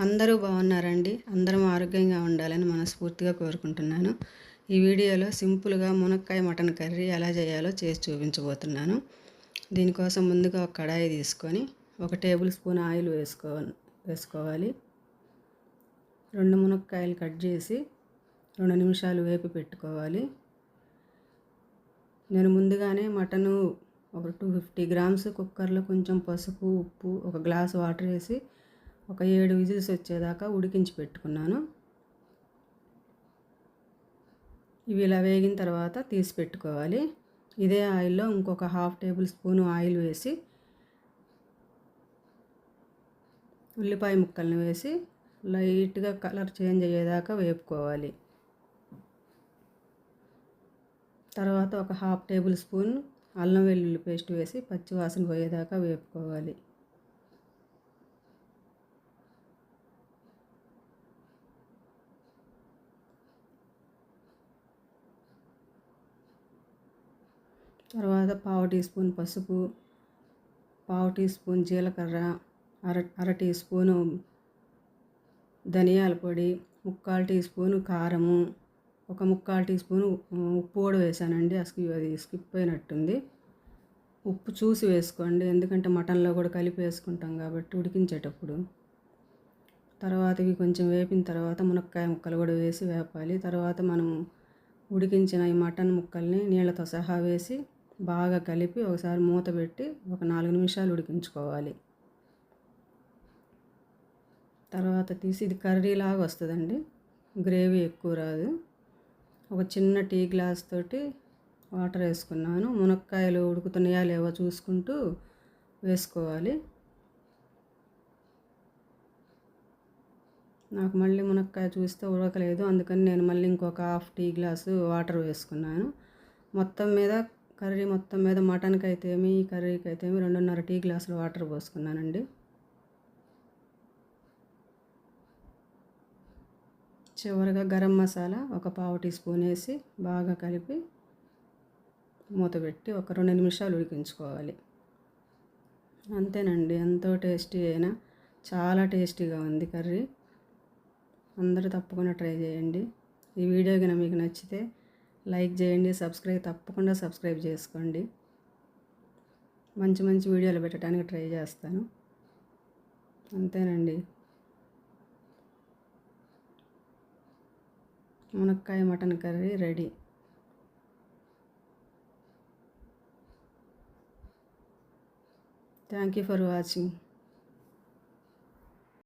అందరూ బాగున్నారండి. అందరం ఆరోగ్యంగా ఉండాలని మనస్ఫూర్తిగా కోరుకుంటున్నాను. ఈ వీడియోలో సింపుల్గా మునక్కాయ మటన్ కర్రీ ఎలా చేయాలో చేసి చూపించబోతున్నాను. దీనికోసం ముందుగా ఒక కడాయి తీసుకొని ఒక టేబుల్ స్పూన్ ఆయిల్ వేసుకో వేసుకోవాలి. రెండు మునక్కాయలు కట్ చేసి రెండు నిమిషాలు వేపి పెట్టుకోవాలి. నేను ముందుగానే మటను ఒక టూ ఫిఫ్టీ గ్రామ్స్ కుక్కర్లో కొంచెం పసుపు ఉప్పు ఒక గ్లాస్ వాటర్ వేసి ఒక ఏడు విజిల్స్ వచ్చేదాకా ఉడికించి పెట్టుకున్నాను. ఇవి ఇలా వేగిన తర్వాత తీసి పెట్టుకోవాలి. ఇదే ఆయిల్లో ఇంకొక హాఫ్ టేబుల్ స్పూన్ ఆయిల్ వేసి ఉల్లిపాయ ముక్కలను వేసి లైట్గా కలర్ చేంజ్ అయ్యేదాకా వేపుకోవాలి. తర్వాత ఒక హాఫ్ టేబుల్ స్పూన్ అల్లం వెల్లుల్లి పేస్ట్ వేసి పచ్చివాసన పోయేదాకా వేపుకోవాలి. తర్వాత పావు టీ స్పూన్ పసుపు పావు టీ స్పూన్ జీలకర్ర అర అర టీ స్పూను ధనియాల పొడి ముక్కాలు టీ స్పూను కారము ఒక ముక్కాలు టీ స్పూను ఉప్పు కూడా వేసానండి. అసలు అది స్కిప్ అయినట్టుంది. ఉప్పు చూసి వేసుకోండి. ఎందుకంటే మటన్లో కూడా కలిపి వేసుకుంటాం కాబట్టి ఉడికించేటప్పుడు. తర్వాత ఇవి కొంచెం వేపిన తర్వాత మునక్కాయ ముక్కలు కూడా వేసి వేపాలి. తర్వాత మనం ఉడికించిన ఈ మటన్ ముక్కల్ని నీళ్ళతో సహా వేసి బాగా కలిపి ఒకసారి మూత పెట్టి ఒక నాలుగు నిమిషాలు ఉడికించుకోవాలి. తర్వాత తీసి ఇది కర్రీ లాగా వస్తుందండి. గ్రేవీ ఎక్కువ రాదు. ఒక చిన్న టీ గ్లాస్ తోటి వాటర్ వేసుకున్నాను. మునక్కాయలు ఉడుకుతున్నాయా లేవో చూసుకుంటూ వేసుకోవాలి. నాకు మళ్ళీ మునక్కాయ చూస్తే ఉడకలేదు. అందుకని నేను మళ్ళీ ఇంకొక హాఫ్ టీ గ్లాసు వాటర్ వేసుకున్నాను. మొత్తం మీద కర్రీ మొత్తం మీద మటన్కి అయితేమి ఈ కర్రీకి అయితేమి రెండున్నర టీ గ్లాసులు వాటర్ పోసుకున్నానండి. చివరిగా గరం మసాలా ఒక పావు టీ స్పూన్ వేసి బాగా కలిపి మూత పెట్టి ఒక రెండు నిమిషాలు ఉడికించుకోవాలి. అంతేనండి ఎంతో టేస్టీ అయినా చాలా టేస్టీగా ఉంది కర్రీ. అందరూ తప్పకుండా ట్రై చేయండి. ఈ వీడియో కనుక మీకు నచ్చితే లైక్ చేయండి సబ్స్క్రైబ్ తప్పకుండా సబ్స్క్రైబ్ చేసుకోండి. మంచి మంచి వీడియోలు పెట్టడానికి ట్రై చేస్తాను. అంతేనండి. మునక్కాయ mutton curry ready. Thank you for watching.